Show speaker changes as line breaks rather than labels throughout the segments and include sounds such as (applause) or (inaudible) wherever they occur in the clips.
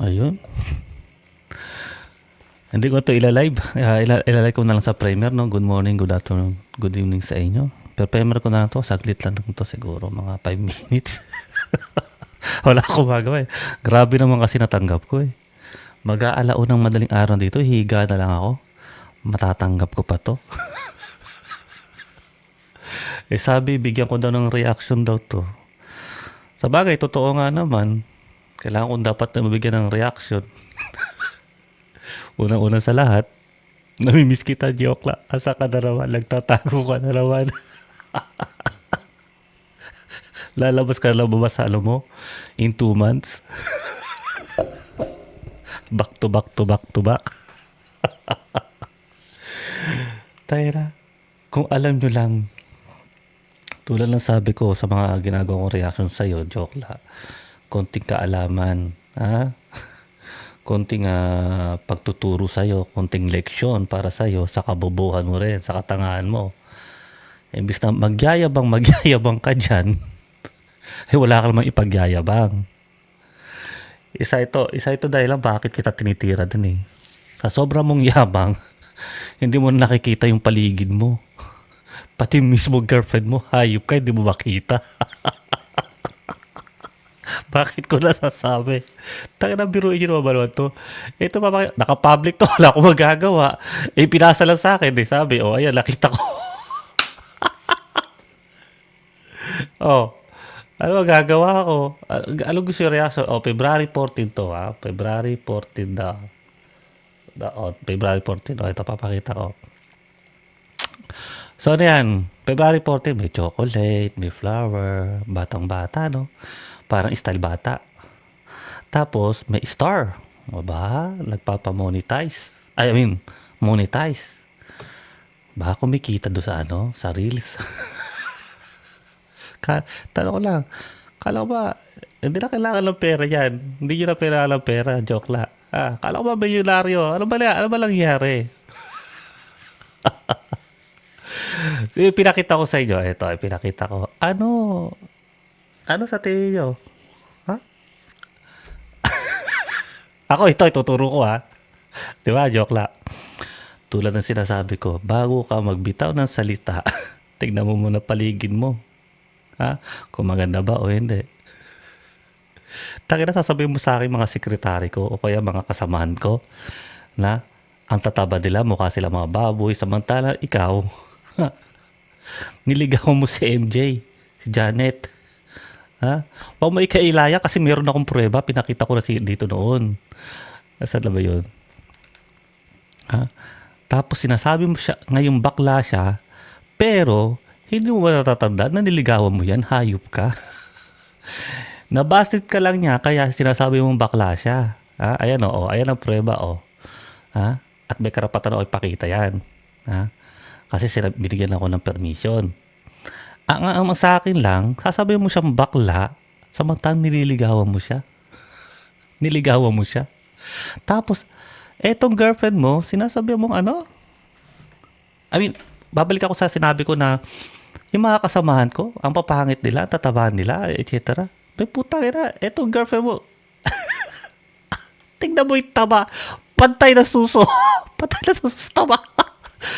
Ayun. Hindi ko ito ilalive. Uh, ila- ilalive ko na lang sa primer, no? Good morning, good afternoon, good evening sa inyo. Pero primer ko na lang to. Saglit lang to siguro. Mga 5 (laughs) minutes. Wala akong magawa eh. Grabe naman kasi natanggap ko eh. Mag-aalaon ng madaling araw dito. Higa na lang ako. Matatanggap ko pa to. (laughs) eh sabi, bigyan ko daw ng reaction daw to. Sa bagay, totoo nga naman. Kailangan kong dapat na mabigyan ng reaction. (laughs) Unang-una sa lahat, namimiss kita, Jokla. Asa ka na naman? Nagtatago ka na naman. (laughs) Lalabas ka na ba sa alam mo? In two months? (laughs) back to back to back to back. Tyra, kung alam nyo lang, tulad ng sabi ko sa mga ginagawa kong reaction sa'yo, Jokla, konting kaalaman, ha? (laughs) konting ah, pagtuturo sa'yo, konting leksyon para sa'yo, sa kabobohan mo rin, sa katangahan mo. Imbis na magyayabang, (laughs) magyayabang ka dyan, (laughs) eh wala ka namang ipagyayabang. Isa ito, isa ito dahil lang bakit kita tinitira din eh. Sa sobra mong yabang, hindi mo nakikita yung paligid mo. Pati mismo girlfriend mo, hayop ka, hindi mo makita. Bakit ko nasasabi? Taka na biruin nyo naman ba to? Ito pa, naka-public to, (laughs) wala akong magagawa. Eh, pinasa lang sa akin, eh, sabi, oh, ayan, nakita ko. (laughs) oh, ano magagawa ko? Ano gusto yung reaction? Oh, February 14 to, ha? February 14 daw. Da, oh, February 14. Oh, ito papakita ko. So, ano yan? February 14, may chocolate, may flower, batang-bata, no? Parang style bata. Tapos, may star. O ba? Nagpapamonetize. I mean, monetize. Baka kumikita do sa ano? Sa reels. (laughs) Ka tanong ko lang, kala ko ba, hindi na kailangan ng pera yan. Hindi nyo na kailangan ng pera. Joke lang. Ah, kala ko ba milyonaryo? Ano ba, ano ba lang nangyari? (laughs) So, pinakita ko sa inyo, ito, pinakita ko. Ano? Ano sa tingin nyo? Ha? (laughs) Ako, ito, ituturo ko ha. Di ba? Joke lang. Tulad ng sinasabi ko, bago ka magbitaw ng salita, (laughs) tignan mo muna paligid mo. Ha? Kung maganda ba o hindi. Tangina sasabihin mo sa akin mga sekretary ko o kaya mga kasamahan ko na ang tataba nila mukha sila mga baboy samantala ikaw (laughs) niligaw mo si MJ, si Janet. Ha? Huwag mo ikailaya kasi meron akong prueba. Pinakita ko na si dito noon. Nasaan na ba yun? Ha? Tapos sinasabi mo siya, ngayong bakla siya, pero hindi mo natatanda na niligawan mo yan, hayop ka. (laughs) Nabasted ka lang niya, kaya sinasabi mong bakla siya. Ha? Ayan o, ayan ang prueba o. Ha? At may karapatan ako ipakita yan. Ha? Kasi sila, binigyan ako ng permission. Ang, ang, ang sa akin lang, sasabihin mo siyang bakla, samantalang nililigawan mo siya. (laughs) niligawan mo siya. Tapos, etong girlfriend mo, sinasabi mong ano? I mean, babalik ako sa sinabi ko na yung mga kasamahan ko, ang papangit nila, tatabahan nila, etc. May puta na, etong girlfriend mo, (laughs) tingnan mo yung taba, pantay na suso, (laughs) pantay na suso sa taba.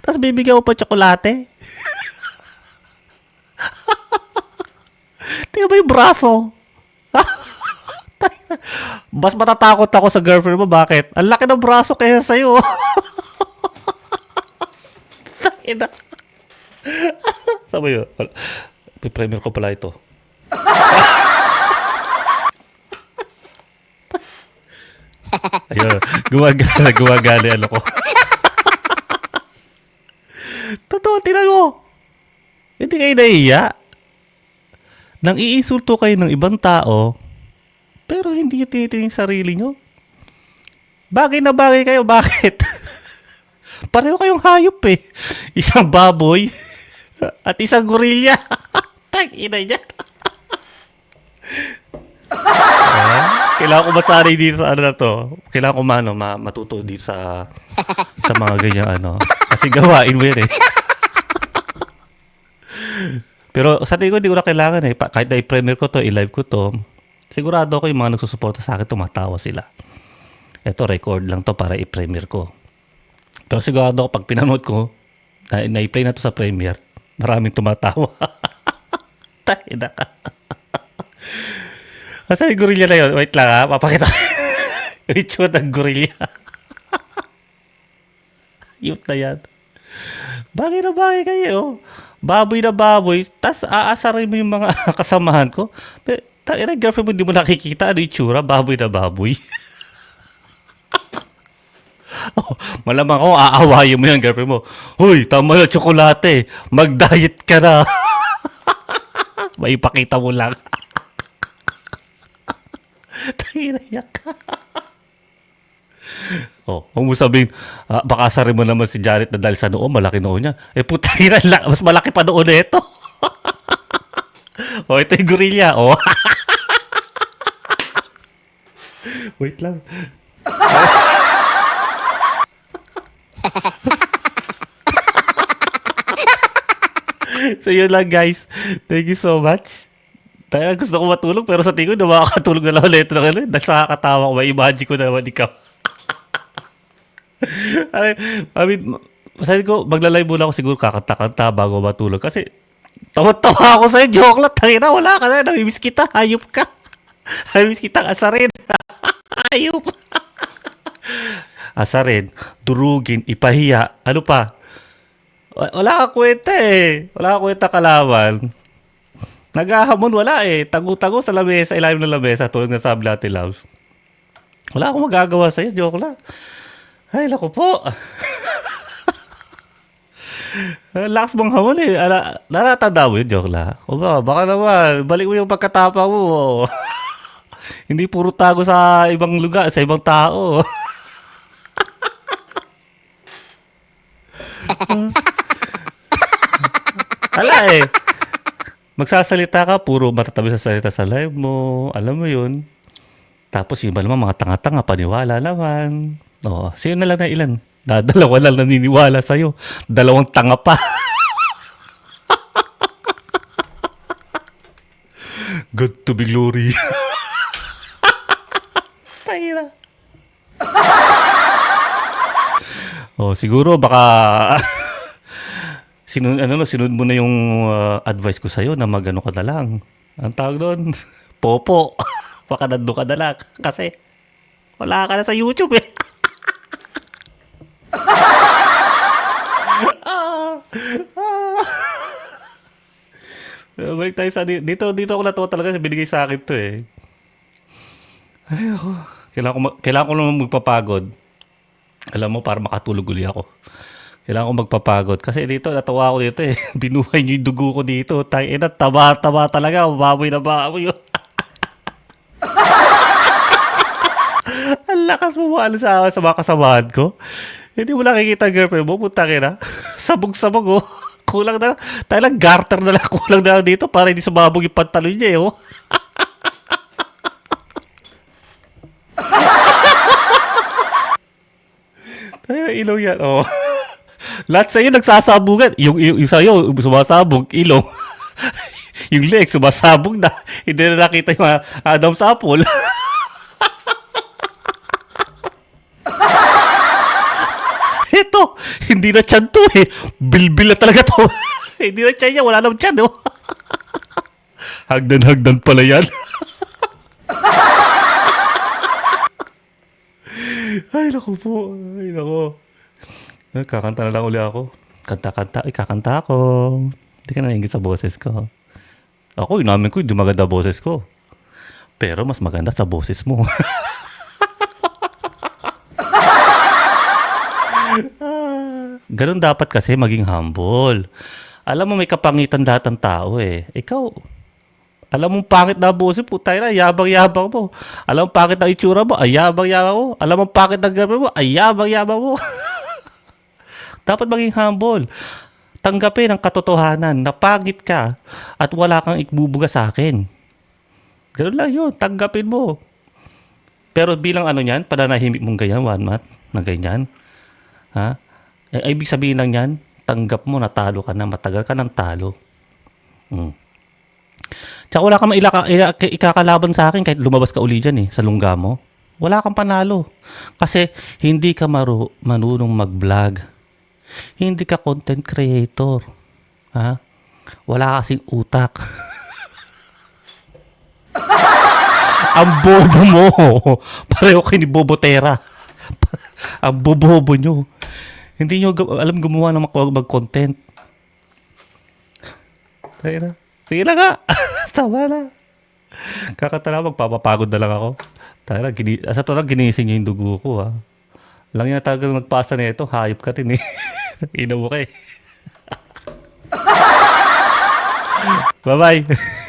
Tapos bibigyan mo pa tsokolate. Tingnan mo yung braso. Mas matatakot ako sa girlfriend mo. Bakit? Ang laki ng braso kaya sa'yo. Tangina. Mo yun? Wala. May premier ko pala ito. Ayun. Gumagana, gumagana ano ko. Totoo, tinan mo. Hindi kayo nahiya. Nang iinsulto kayo ng ibang tao, pero hindi nyo tinitingin sarili nyo. Bagay na bagay kayo, bakit? (laughs) Pareho kayong hayop eh. Isang baboy (laughs) at isang gorilla. (laughs) Tangina niya. Ah, kailangan ko masanay dito sa ano na to. Kailangan ko mano, ma matuto dito sa sa mga ganyan ano. Kasi gawain mo yan eh. Pero sa tingin ko, hindi ko na kailangan eh. Pa- Kahit na i-premiere ko to, i-live ko to, Sigurado ako yung mga nagsusuporta sa akin, tumatawa sila. Ito, record lang to para i-premiere ko. Pero sigurado ako pag pinanood ko, na, na-play na to sa premiere, maraming tumatawa. (laughs) Tayo na ka. (laughs) Asa yung gorilla na yun? Wait lang ha, papakita ko. (laughs) Itsura ng gorilla. Cute na yan. Bagay na bagay kayo. Baboy na baboy. Tapos aasarin mo yung mga (laughs) kasamahan ko. Pero, tayo na, girlfriend mo, hindi mo nakikita ano yung itsura. Baboy na baboy. (laughs) oh, malamang ako, aawayin mo yan, girlfriend mo. Hoy, tama na, tsokolate. Mag-diet ka na. (laughs) Maipakita mo lang. Tayo na yak. Oh, huwag mo sabihin, ah, baka asarin mo naman si Janet na dahil sa noo, malaki noo niya. Eh, puta (laughs) na, mas malaki pa noo na ito. (laughs) oh, ito yung gorilla. Oh. (laughs) Wait lang. so yun lang guys. Thank you so much. Tayo gusto ko matulog pero sa tingin ko na makakatulog na lang ulit ng ano. Ko, may imagine ko naman ikaw. (laughs) I, I mean, sabi ko, maglalay muna ako siguro kakanta-kanta bago matulog. Kasi, tawa-tawa ako sa'yo, joke lang. Tangina, wala ka na. Namimiss kita, hayop ka. (laughs) Namimiss kita, asarin. (laughs) hayop. asarin, durugin, ipahiya. Ano pa? Wa- Wala ka kwenta eh. Wala ka kwenta kalaban. Naghahamon, wala eh. Tago-tago sa lamesa, ilalim ng lamesa, tulad ng sabi natin, Loves. Wala akong magagawa sa'yo, joke lang. Ay, naku po. (laughs) Lakas mong hamon eh. Ala, nalatanda mo yun, joke lang. O ba, baka naman, balik mo yung pagkatapa mo. (laughs) Hindi puro tago sa ibang lugar, sa ibang tao. (laughs) Ala eh. Magsasalita ka, puro matatabi sa salita sa live mo. Alam mo yun. Tapos yung iba naman, mga tanga-tanga, paniwala naman. Oo, sino na lang na ilan? (laughs) Dalawa lang naniniwala sa'yo. Dalawang tanga pa. (laughs) God to be glory. (laughs) Tangina. oh, siguro baka sinun ano no, sinunod mo na yung uh, advice ko sa'yo na magano ka na lang. Ang tawag doon, popo. baka nandun ka na lang. Kasi wala ka na sa YouTube eh. Balik tayo sa di- dito dito ako natuwa talaga sa binigay sa akin to eh. Ay ako, kailangan ko kailangan ko lang magpapagod. Alam mo para makatulog uli ako. Kailangan ko magpapagod kasi dito natawa ako dito eh. (laughs) Binuhay niyo yung dugo ko dito. Tay ina taba-taba talaga, baboy na baboy. (laughs) Ang lakas mo ano sa sa mga kasamahan ko. Hindi mo nakikita girlfriend mo, puta na. (laughs) Sabog-sabog oh. Kulang na, tayo lang garter na lang, (laughs) kulang na lang dito para hindi sumabog yung pantalon niya eh, oh. (laughs) Tayo ilaw yan, oh. (laughs) Lahat sa'yo nagsasabugan. Yung, yung, yung sa'yo, sumasabog, ilong. yung leg, sumasabog na. Hindi na nakita yung ah, Adam's apple. Ito, hindi na tiyan to eh. Bilbil na talaga to. (laughs) hindi na tiyan niya, wala nang tiyan oh. (laughs) Hagdan-hagdan pala yan. (laughs) Ay, naku po. Ay, naku. Ay, Kakanta na lang uli ako. Kanta-kanta. Ay, kakanta ako. Hindi ka naingit sa boses ko. Ako, inamin ko, hindi maganda boses ko. Pero mas maganda sa boses mo. (laughs) Ganun dapat kasi maging humble. Alam mo, may kapangitan lahat ng tao eh. Ikaw, alam mo pangit na boses, putay na, yabang-yabang mo. Alam mo pangit na itsura mo, ay yabang-yabang mo. Alam mo pangit na girlfriend mo, ay yabang-yabang mo. (laughs) dapat maging humble. Tanggapin ang katotohanan na pangit ka at wala kang ikbubuga sa akin. Ganun lang yun, tanggapin mo. Pero bilang ano yan, pananahimik mong ganyan, one month, na ganyan. Ha? Eh, ibig sabihin lang yan, tanggap mo, natalo ka na, matagal ka ng talo. Mm. Tsaka wala kang mailaka, ila- ikakalaban sa akin kahit lumabas ka uli dyan eh, sa lungga mo. Wala kang panalo. Kasi hindi ka maru marunong mag-vlog. Hindi ka content creator. Ha? Wala kasing utak. (laughs) Ang bobo mo. (laughs) Pareho kayo ni Bobotera. (laughs) Ang bobobo nyo. Hindi nyo alam gumawa ng mag- mag-content. Sige na. Sige na nga. (laughs) Tama na. Kakatala, magpapapagod na lang ako. Tara, gini sa to lang ginising niyo yung dugo ko ha. Lang yung tagal nagpasa na ito, hayop ka din eh. Ina mo ka eh. (laughs) Bye-bye.